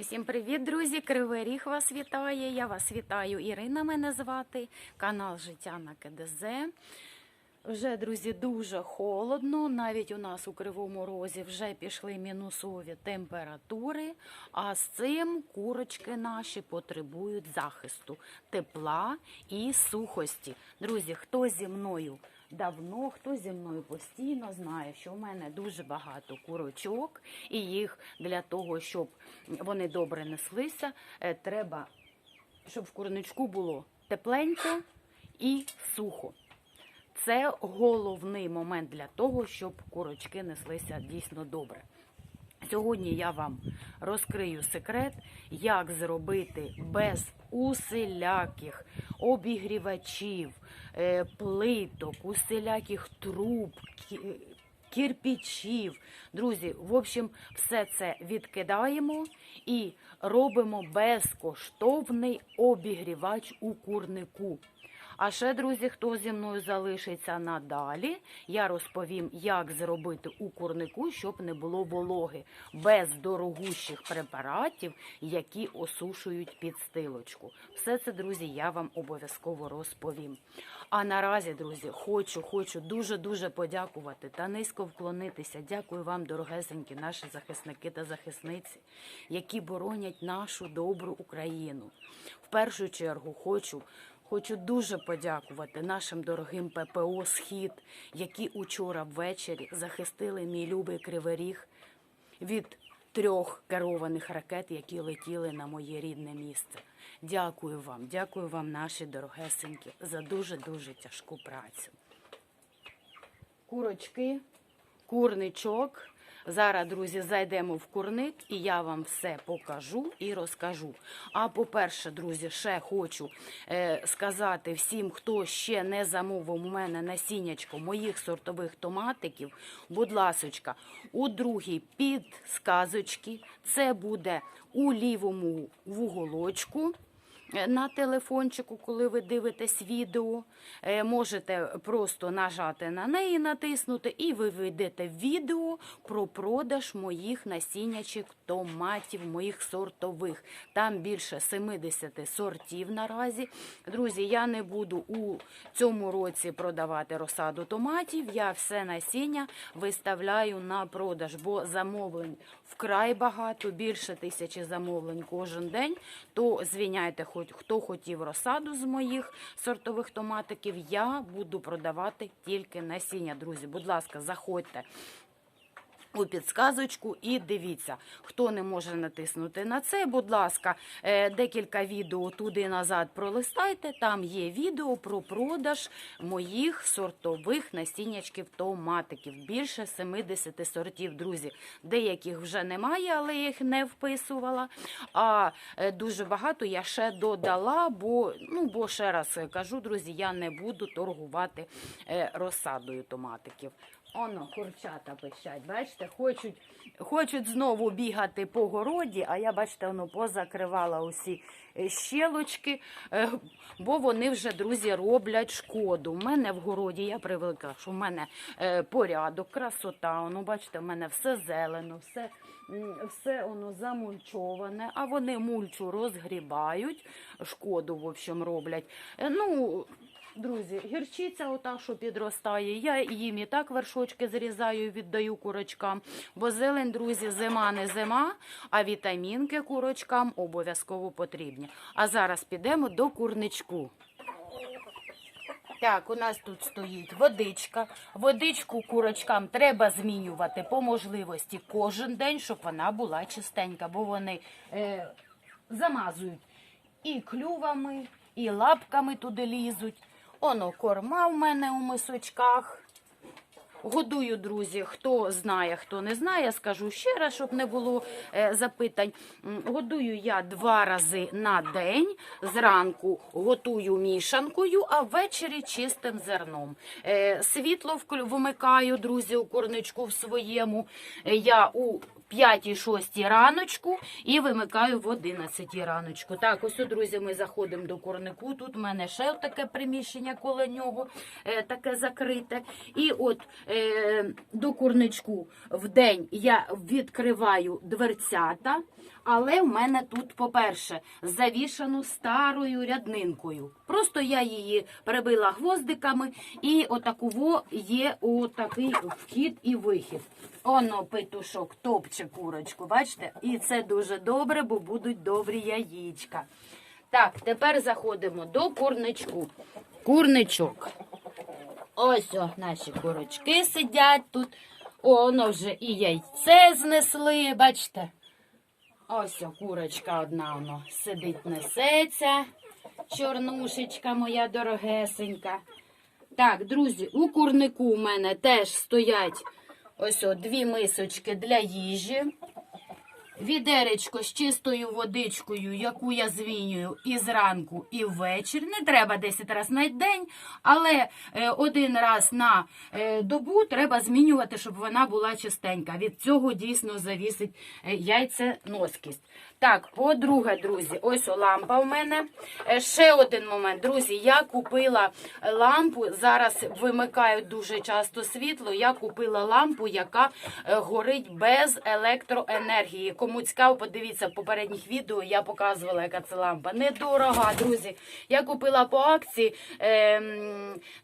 Усім привіт, друзі! Кривий Ріг вас вітає. Я вас вітаю. Ірина мене звати, канал Життя на КДЗ. Вже, друзі, дуже холодно. Навіть у нас у Кривому Розі вже пішли мінусові температури. А з цим курочки наші потребують захисту, тепла і сухості. Друзі, хто зі мною давно, хто зі мною постійно знає, що в мене дуже багато курочок, і їх для того, щоб вони добре неслися, е, треба, щоб в курничку було тепленько і сухо. Це головний момент для того, щоб курочки неслися дійсно добре. Сьогодні я вам розкрию секрет, як зробити без усіляких обігрівачів, е, плиток, усіляких труб, кірпічів. Друзі, в общем, все це відкидаємо і робимо безкоштовний обігрівач у курнику. А ще, друзі, хто зі мною залишиться надалі, я розповім, як зробити у курнику, щоб не було вологи, без дорогущих препаратів, які осушують підстилочку. Все це, друзі, я вам обов'язково розповім. А наразі, друзі, хочу, хочу дуже-дуже подякувати та низько вклонитися. Дякую вам, дорогесенькі, наші захисники та захисниці, які боронять нашу добру Україну. В першу чергу хочу. Хочу дуже подякувати нашим дорогим ППО Схід, які учора ввечері захистили мій любий кривий ріг від трьох керованих ракет, які летіли на моє рідне місце. Дякую вам, дякую вам, наші дорогесенькі, за дуже дуже тяжку працю. Курочки, курничок. Зараз, друзі, зайдемо в курник і я вам все покажу і розкажу. А по-перше, друзі, ще хочу е, сказати всім, хто ще не замовив у мене насіннячко моїх сортових томатиків. Будь ласочка, у другій підсказочці це буде у лівому вуголочку на телефончику, коли ви дивитесь відео. Е, Можете просто нажати на неї, натиснути, і ви вийдете відео про продаж моїх насіннячок томатів, моїх сортових. Там більше 70 сортів наразі. Друзі, я не буду у цьому році продавати розсаду томатів. Я все насіння виставляю на продаж, бо замовлень вкрай багато, більше тисячі замовлень кожен день. То звіняйте, хоч хто хотів розсаду з моїх сортових томатиків. Я буду продавати тільки насіння. Друзі, будь ласка, заходьте. У підсказочку і дивіться, хто не може натиснути на це, будь ласка, е, декілька відео туди назад пролистайте. Там є відео про продаж моїх сортових насіннячків томатиків. Більше 70 сортів, друзі. Деяких вже немає, але їх не вписувала. А е, дуже багато я ще додала, бо, ну, бо ще раз кажу, друзі, я не буду торгувати е, розсадою томатиків. Оно, курчата пищать, бачите, хочуть, хочуть знову бігати по городі, а я, бачите, воно позакривала усі е, щелочки, е, бо вони вже, друзі, роблять шкоду. У мене в городі, я привикла, що в мене е, порядок, красота, воно, бачите, в мене все зелено, все, все воно замульчоване, а вони мульчу розгрібають, шкоду, в общем, роблять. Ну, Друзі, гірчиця, ота, що підростає, я їм і так вершочки зрізаю віддаю курочкам. Бо зелень, друзі, зима не зима, а вітамінки курочкам обов'язково потрібні. А зараз підемо до курничку. Так, у нас тут стоїть водичка. Водичку курочкам треба змінювати по можливості кожен день, щоб вона була чистенька, бо вони е, замазують і клювами, і лапками туди лізуть. Оно корма в мене у мисочках. Годую, друзі, хто знає, хто не знає, скажу ще раз, щоб не було е, запитань. Годую я два рази на день. Зранку готую мішанкою, а ввечері чистим зерном. Е, світло вмикаю, друзі, у курничку в своєму. Е, я у 5-6 раночку і вимикаю в 11 раночку. Так, ось, друзі, ми заходимо до курнику. Тут в мене ще таке приміщення коло нього, е, таке закрите. І от е, до курничку в день я відкриваю дверцята, Але в мене тут, по-перше, завішано старою ряднинкою. Просто я її перебила гвоздиками, і отакого є отакий вхід і вихід. Оно петушок топче курочку, бачите? І це дуже добре, бо будуть добрі яєчка. Так, тепер заходимо до курничку. Курничок. Ось о, наші курочки сидять тут. О, воно вже і яйце знесли, бачите? Ось курочка одна воно сидить, несеться. Чорнушечка моя дорогесенька. Так, друзі, у курнику у мене теж стоять ось о, дві мисочки для їжі. Відеречко з чистою водичкою, яку я звінюю і зранку, і ввечері. Не треба 10 разів на день, але е, один раз на е, добу треба змінювати, щоб вона була чистенька. Від цього дійсно завісить е, яйценоскість. Так, по-друге, друзі, ось лампа в мене. Ще один момент, друзі. Я купила лампу. Зараз вимикають дуже часто світло. Я купила лампу, яка горить без електроенергії. Кому цікаво, подивіться в попередніх відео. Я показувала, яка це лампа. Недорога, друзі. Я купила по акції е,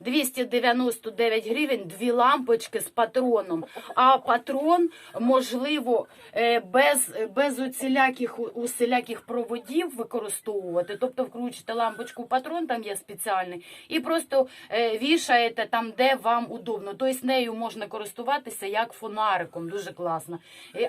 299 гривень дві лампочки з патроном. А патрон, можливо, е, без, без усіляких, усіляких проводів використовувати. Тобто вкручуєте лампочку в патрон, там є спеціальний, і просто е, вішаєте там, де вам удобно. Тобто нею можна користуватися як фонариком, дуже класно.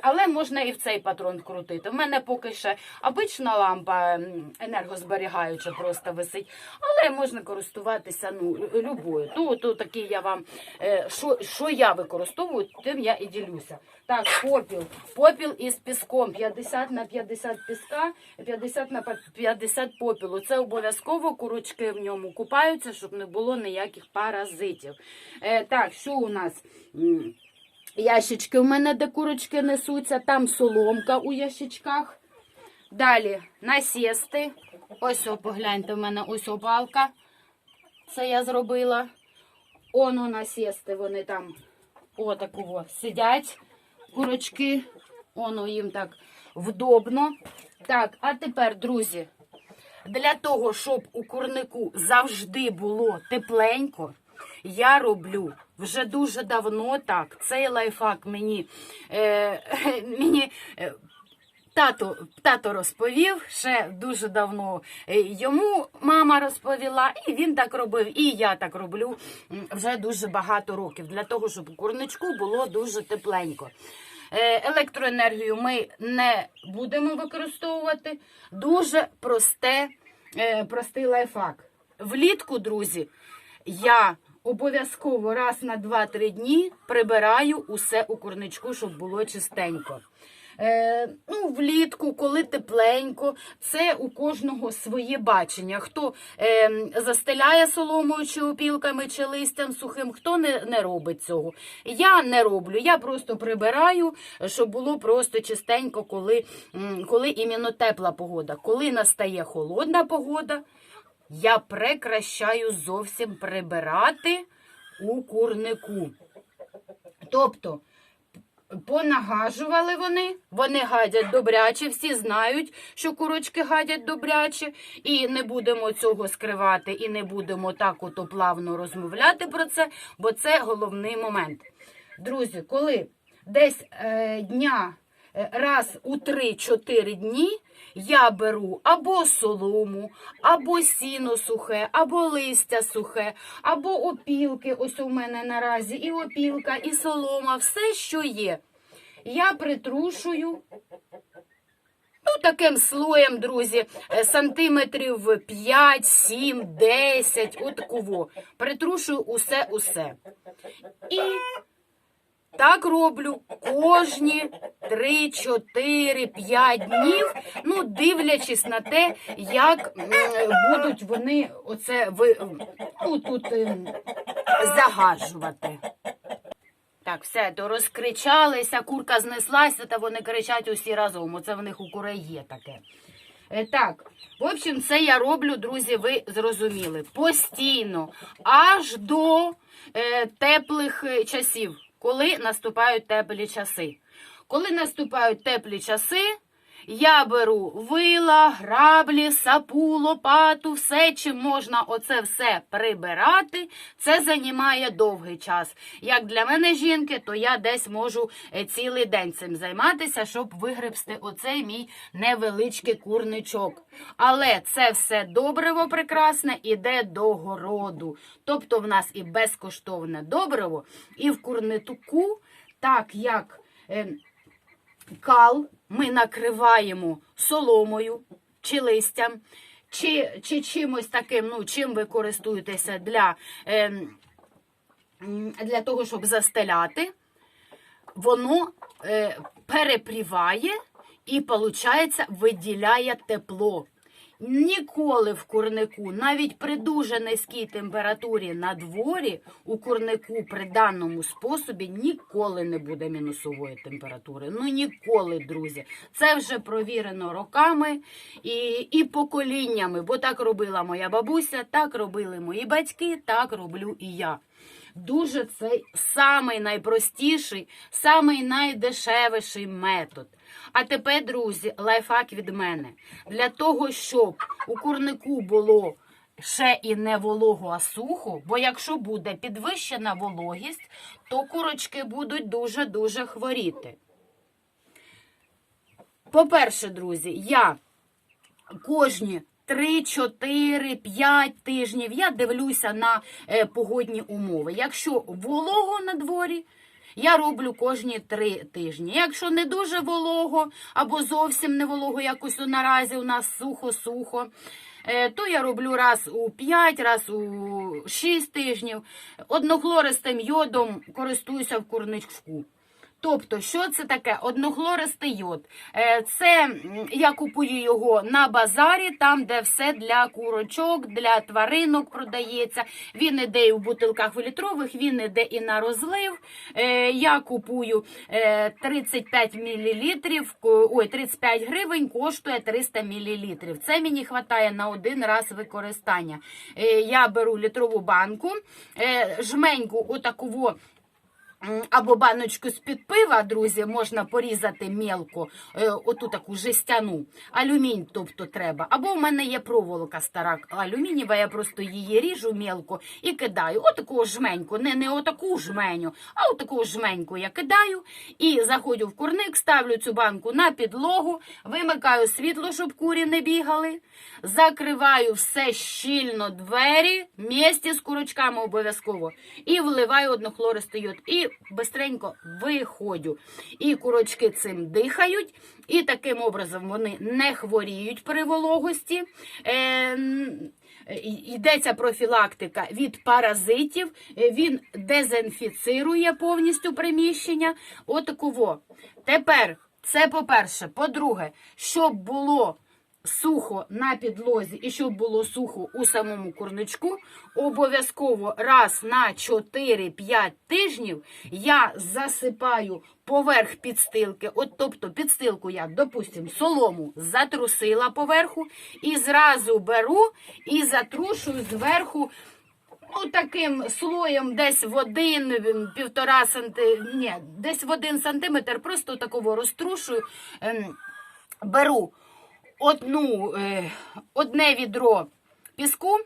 Але можна і в цей патрон вкрутити. В мене поки ще обична лампа енергозберігаюча просто висить, але можна користуватися ну, любою. То, то я вам, е, що, що я використовую, тим я і ділюся. Так, попіл. Попіл із піском. 50 на 50 піска, 50 на 50 попілу. Це обов'язково курочки в ньому купаються, щоб не було ніяких паразитів. Е, так, що у нас? Ящички у мене, де курочки несуться, там соломка у ящичках. Далі насісти. Ось о, погляньте, в мене ось опалка. Це я зробила. Оно насісти, вони там отакого сидять, курочки. Оно їм так вдобно. Так, а тепер, друзі, для того, щоб у курнику завжди було тепленько, я роблю вже дуже давно так. Цей лайфхак мені, е, мені е, тато, тато розповів ще дуже давно. Е, Йому мама розповіла, і він так робив, і я так роблю вже дуже багато років, для того, щоб у курничку було дуже тепленько. Е, Електроенергію ми не будемо використовувати. Дуже просте, е, простий лайфхак. Влітку, друзі, я обов'язково раз на 2-3 дні прибираю усе у курничку, щоб було чистенько. Е, ну, влітку, коли тепленько, це у кожного своє бачення. Хто е, застеляє соломою чи опілками, чи листям сухим, хто не, не робить цього. Я не роблю, я просто прибираю, щоб було просто чистенько, коли, коли іменно тепла погода. Коли настає холодна погода, я прекращаю зовсім прибирати у курнику. Тобто, понагажували вони, вони гадять добряче, всі знають, що курочки гадять добряче, і не будемо цього скривати, і не будемо так ото плавно розмовляти про це, бо це головний момент. Друзі, коли десь е, дня е, раз у 3-4 дні я беру або солому, або сіно сухе, або листя сухе, або опілки. Ось у мене наразі і опілка, і солома, все, що є. Я притрушую. Ну, таким слоєм, друзі, е, сантиметрів 5, 7, 10, отакого. Притрушую усе-усе. І так роблю кожні 3, 4, 5 днів, ну, дивлячись на те, як будуть вони оце ви, ну, тут ем, загажувати. Так, все, то розкричалися, курка знеслася, та вони кричать усі разом. Оце в них у курей є таке. Е, Так, в общем, це я роблю, друзі, ви зрозуміли. Постійно, аж до е, теплих е, часів, коли наступають теплі часи. Коли наступають теплі часи, Я беру вила, граблі, сапу, лопату, все, чим можна оце все прибирати. Це займає довгий час. Як для мене жінки, то я десь можу е, цілий день цим займатися, щоб вигребсти оцей мій невеличкий курничок. Але це все добриво прекрасне іде до городу. Тобто в нас і безкоштовне добриво, і в курнитуку, так як. Кал ми накриваємо соломою чи листям, чи, чи чимось таким, ну, чим ви користуєтеся для, ем, для того, щоб застеляти, воно е, перепріває і, виходить, виділяє тепло. Ніколи в курнику, навіть при дуже низькій температурі на дворі, у курнику при даному способі ніколи не буде мінусової температури. Ну ніколи, друзі. Це вже провірено роками і, і поколіннями, бо так робила моя бабуся, так робили мої батьки, так роблю і я. Дуже цей самий найпростіший, самий найдешевіший метод. А тепер, друзі, лайфхак від мене. Для того, щоб у курнику було ще і не волого, а сухо, бо якщо буде підвищена вологість, то курочки будуть дуже-дуже хворіти. По-перше, друзі, я кожні 3, 4, 5 тижнів я дивлюся на е, погодні умови. Якщо волого на дворі, я роблю кожні 3 тижні. Якщо не дуже волого або зовсім не волого, якось наразі у нас сухо-сухо, е, то я роблю раз у 5, раз у 6 тижнів. Однохлористим йодом користуюся в курничку. Тобто, що це таке? Однохлористий йод. Е, Це я купую його на базарі, там, де все для курочок, для тваринок продається. Він іде і в бутилках літрових, він іде і на розлив. Е, Я купую е, 35 мл, ой, 35 гривень коштує 300 мл. Це мені вистачає на один раз використання. Е, Я беру літрову банку, е, жменьку отаково або баночку з-під пива, друзі, можна порізати мелко, е, оту таку жестяну, алюмінь, тобто треба. Або в мене є проволока стара алюмінієва, я просто її ріжу мелко і кидаю. Отаку жменьку, не, не отаку жменю, а отаку жменьку я кидаю і заходжу в курник, ставлю цю банку на підлогу, вимикаю світло, щоб курі не бігали, закриваю все щільно двері, місті з курочками обов'язково, і вливаю однохлористий йод. І бистренько виходю. І курочки цим дихають, і таким образом вони не хворіють при вологості. Е, Йдеться профілактика від паразитів, е, він дезінфіцирує повністю приміщення. Отаково. Тепер, це по-перше. По-друге, щоб було сухо на підлозі і щоб було сухо у самому курничку, обов'язково раз на 4-5 тижнів я засипаю поверх підстилки. От тобто підстилку я, допустим, солому затрусила поверху і зразу беру і затрушую зверху. Ну, таким слоєм десь в один, півтора санти... Ні, десь в один сантиметр, просто такого розтрушую, ем, беру одну, е, одне відро піску,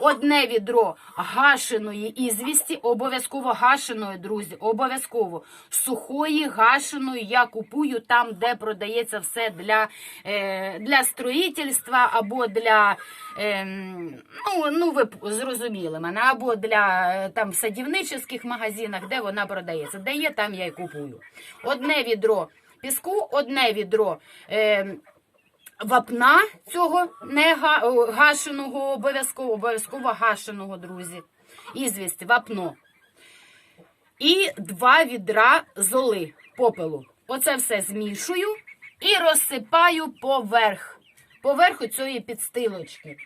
одне відро гашеної ізвісті, обов'язково гашеної, друзі, обов'язково сухої гашеної я купую там, де продається все для, е, для строїтельства або для, е, ну, ну ви зрозуміли мене, або для там садівничих магазинах, де вона продається. Де є, там я й купую. Одне відро піску, одне відро. Е, вапна цього не га- гашеного, обов'язково, обов'язково гашеного, друзі. Ізвість, вапно. І два відра золи попелу. Оце все змішую і розсипаю поверх. Поверху цієї підстилочки.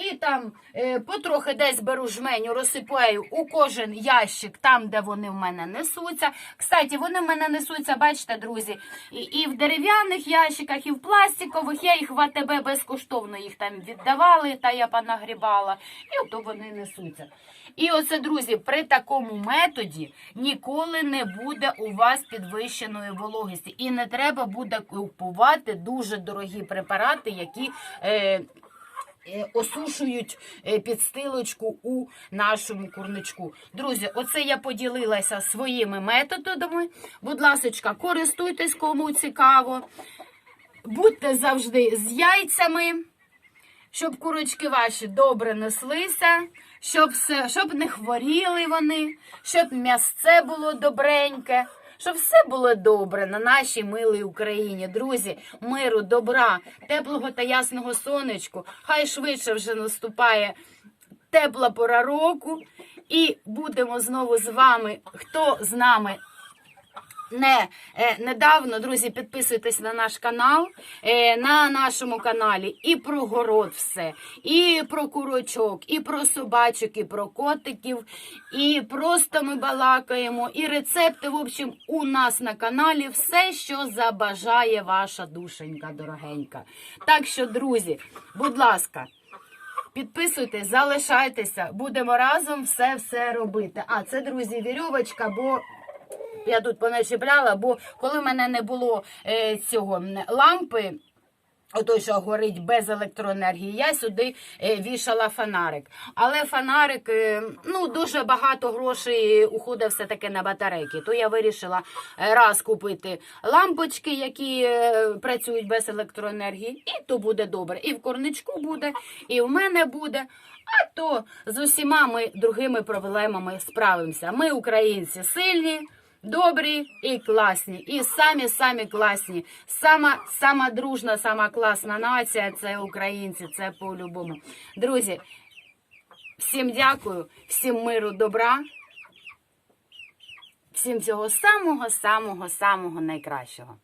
І там е, потрохи десь беру жменю, розсипаю у кожен ящик, там, де вони в мене несуться. Кстати, вони в мене несуться, бачите, друзі, і, в дерев'яних ящиках, і в пластикових. Я їх в АТБ безкоштовно їх там віддавали, та я понагрібала, і ото вони несуться. І оце, друзі, при такому методі ніколи не буде у вас підвищеної вологості. І не треба буде купувати дуже дорогі препарати, які. Е, Осушують е, підстилочку у нашому курничку. Друзі, оце я поділилася своїми методами. Будь ласка, користуйтесь, кому цікаво. Будьте завжди з яйцями, щоб курочки ваші добре неслися, щоб, все, щоб не хворіли вони, щоб м'ясце було добреньке, щоб все було добре на нашій милій Україні. Друзі, миру, добра, теплого та ясного сонечку. Хай швидше вже наступає тепла пора року. І будемо знову з вами. Хто з нами не е, недавно, друзі, підписуйтесь на наш канал. Е, на нашому каналі і про город все, і про курочок, і про собачок, і про котиків, і просто ми балакаємо, і рецепти. В общем, у нас на каналі все, що забажає ваша душенька дорогенька. Так що, друзі, будь ласка. Підписуйтесь, залишайтеся, будемо разом все все робити. А це, друзі, вірьовочка, бо я тут поначіпляла, бо коли в мене не було е, цього лампи. Отой, що горить без електроенергії, я сюди е, вішала фонарик. Але фонарик, е, ну дуже багато грошей уходить все-таки на батарейки. То я вирішила е, раз купити лампочки, які е, працюють без електроенергії, і то буде добре. І в корничку буде, і в мене буде. А то з усіма ми другими проблемами справимося. Ми, українці, сильні. Добрі і класні, і самі самі класні. Сама сама дружна, сама класна нація це українці. Це по-любому. Друзі, всім дякую, всім миру, добра, всім цього самого, самого, самого найкращого.